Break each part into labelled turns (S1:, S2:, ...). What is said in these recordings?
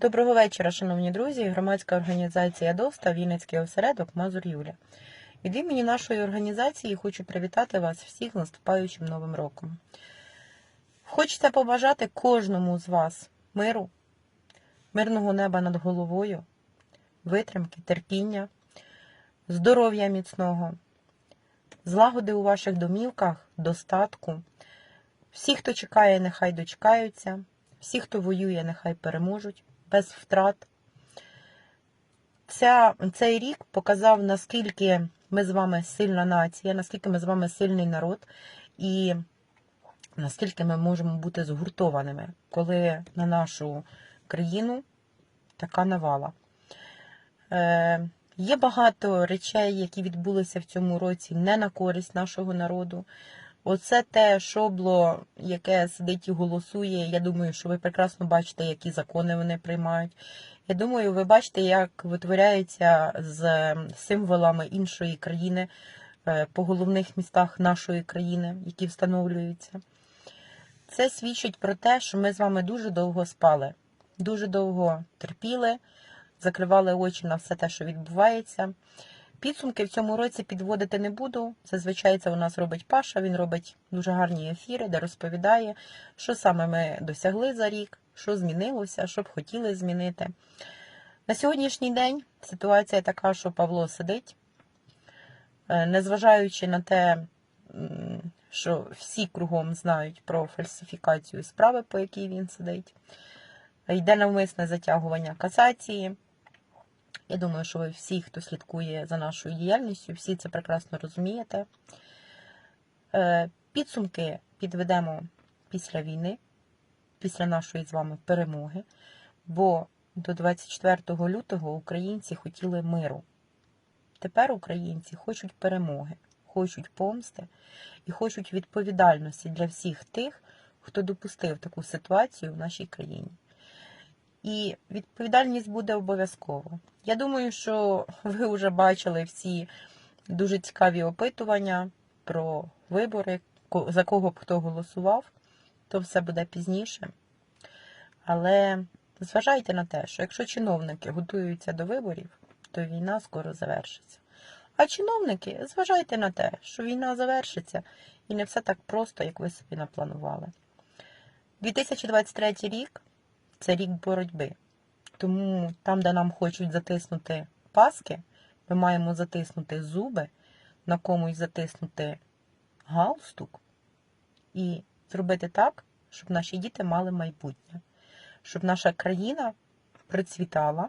S1: Доброго вечора, шановні друзі. Громадська організація ДОСТА, Вінницький осередок Мазур Юля. Від імені нашої організації хочу привітати вас всіх з наступаючим новим роком. Хочеться побажати кожному з вас миру, мирного неба над головою, витримки, терпіння, здоров'я міцного, злагоди у ваших домівках, достатку. Всі, хто чекає, нехай дочекаються. Всі, хто воює, нехай переможуть без втрат. Ця, цей рік показав, наскільки ми з вами сильна нація, наскільки ми з вами сильний народ, і наскільки ми можемо бути згуртованими, коли на нашу країну така навала. Е, є багато речей, які відбулися в цьому році не на користь нашого народу. Оце те шобло, яке сидить і голосує. Я думаю, що ви прекрасно бачите, які закони вони приймають. Я думаю, ви бачите, як витворяється з символами іншої країни е, по головних містах нашої країни, які встановлюються. Це свідчить про те, що ми з вами дуже довго спали, дуже довго терпіли, закривали очі на все те, що відбувається. Підсумки в цьому році підводити не буду. Зазвичай це у нас робить Паша. Він робить дуже гарні ефіри, де розповідає, що саме ми досягли за рік, що змінилося, що б хотіли змінити. На сьогоднішній день ситуація така, що Павло сидить, Е, незважаючи на те, що всі кругом знають про фальсифікацію справи, по якій він сидить. Йде навмисне затягування касації. Я думаю, що ви всі, хто слідкує за нашою діяльністю, всі це прекрасно розумієте. Е, Підсумки підведемо після війни, після нашої з вами перемоги, бо до 24 лютого українці хотіли миру. Тепер українці хочуть перемоги, хочуть помсти і хочуть відповідальності для всіх тих, хто допустив таку ситуацію в нашій країні. І відповідальність буде обов'язково. Я думаю, що ви вже бачили всі дуже цікаві опитування про вибори, за кого б хто голосував, то все буде пізніше. Але зважайте на те, що якщо чиновники готуються до виборів, то війна скоро завершиться. А чиновники, зважайте на те, що війна завершиться і не все так просто, як ви собі напланували. 2023 рік це рік боротьби. Тому там, де нам хочуть затиснути паски, ми маємо затиснути зуби, на комусь затиснути галстук і зробити так, щоб наші діти мали майбутнє, щоб наша країна процвітала,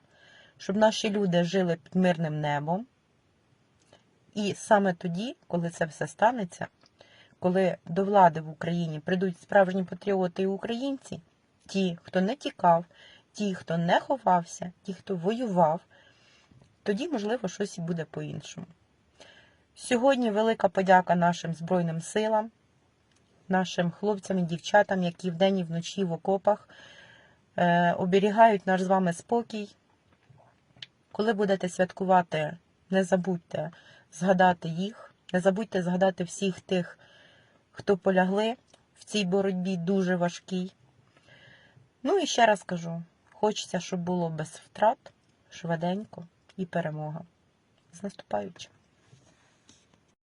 S1: щоб наші люди жили під мирним небом. І саме тоді, коли це все станеться, коли до влади в Україні прийдуть справжні патріоти і українці, ті, хто не тікав, ті, хто не ховався, ті, хто воював, тоді, можливо, щось і буде по-іншому. Сьогодні велика подяка нашим Збройним силам, нашим хлопцям і дівчатам, які вдень і вночі в окопах е, оберігають наш з вами спокій. Коли будете святкувати, не забудьте згадати їх, не забудьте згадати всіх тих, хто полягли в цій боротьбі дуже важкій. Ну і ще раз кажу: хочеться, щоб було без втрат, швиденько і перемога. З наступаючим!